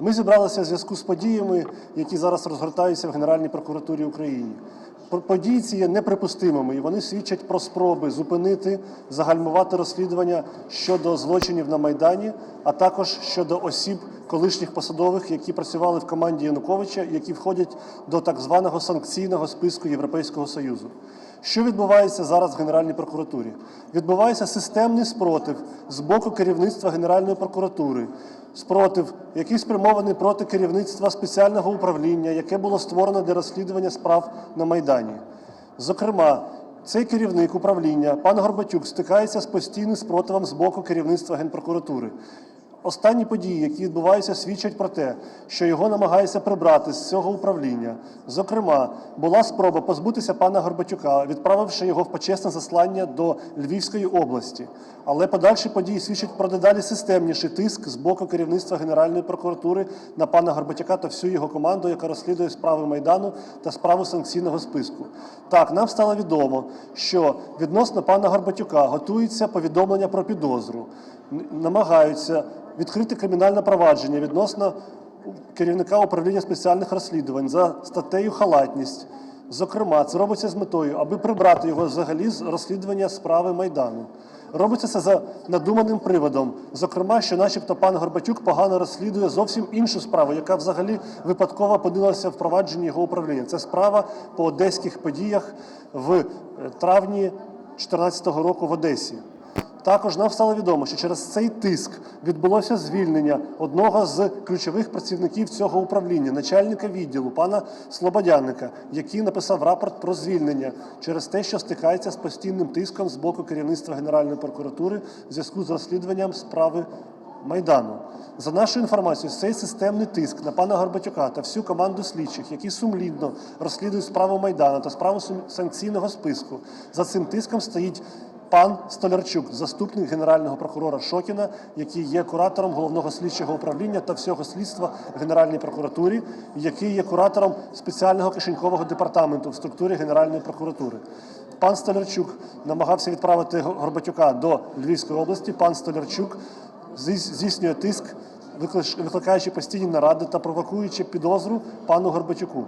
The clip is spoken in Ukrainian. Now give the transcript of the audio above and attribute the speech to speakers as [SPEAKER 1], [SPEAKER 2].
[SPEAKER 1] Ми зібралися в зв'язку з подіями, які зараз розгортаються в Генеральній прокуратурі України. Події ці є неприпустимими, і вони свідчать про спроби зупинити, загальмувати розслідування щодо злочинів на Майдані, а також щодо осіб колишніх посадових, які працювали в команді Януковича, які входять до так званого санкційного списку Європейського Союзу. Що відбувається зараз в Генеральній прокуратурі? Відбувається системний спротив з боку керівництва Генеральної прокуратури, спротив, який спрямований проти керівництва спеціального управління, яке було створено для розслідування справ на Майдані. Зокрема, цей керівник управління, пан Горбатюк, стикається з постійним спротивом з боку керівництва Генпрокуратури. Останні події, які відбуваються, свідчать про те, що його намагаються прибрати з цього управління. Зокрема, була спроба позбутися пана Горбатюка, відправивши його в почесне заслання до Львівської області. Але подальші події свідчать про дедалі системніший тиск з боку керівництва Генеральної прокуратури на пана Горбатюка та всю його команду, яка розслідує справи Майдану та справу санкційного списку. Так, нам стало відомо, що відносно пана Горбатюка готується повідомлення про підозру, намагаються відкрити кримінальне провадження відносно керівника управління спеціальних розслідувань за статтею халатність. Зокрема, це робиться з метою, аби прибрати його взагалі з розслідування справи Майдану. Робиться це за надуманим приводом. Зокрема, що, начебто, пан Горбатюк погано розслідує зовсім іншу справу, яка взагалі випадково опинилася в провадженні його управління. Це справа по одеських подіях в е, травні 2014 року в Одесі. Також нам стало відомо, що через цей тиск відбулося звільнення одного з ключових працівників цього управління, начальника відділу пана Слободянника, який написав рапорт про звільнення через те, що стикається з постійним тиском з боку керівництва Генеральної прокуратури в зв'язку з розслідуванням справи Майдану. За нашою інформацією, цей системний тиск на пана Горбатюка та всю команду слідчих, які сумлінно розслідують справу Майдану та справу санкційного списку. За цим тиском стоїть пан Столярчук, заступник генерального прокурора Шокіна, який є куратором головного слідчого управління та всього слідства в Генеральній прокуратурі, який є куратором спеціального кишенькового департаменту в структурі Генеральної прокуратури. Пан Столярчук намагався відправити Горбатюка до Львівської області. Пан Столярчук здійснює тиск, викликаючи постійні наради та провокуючи підозру пану Горбатюку.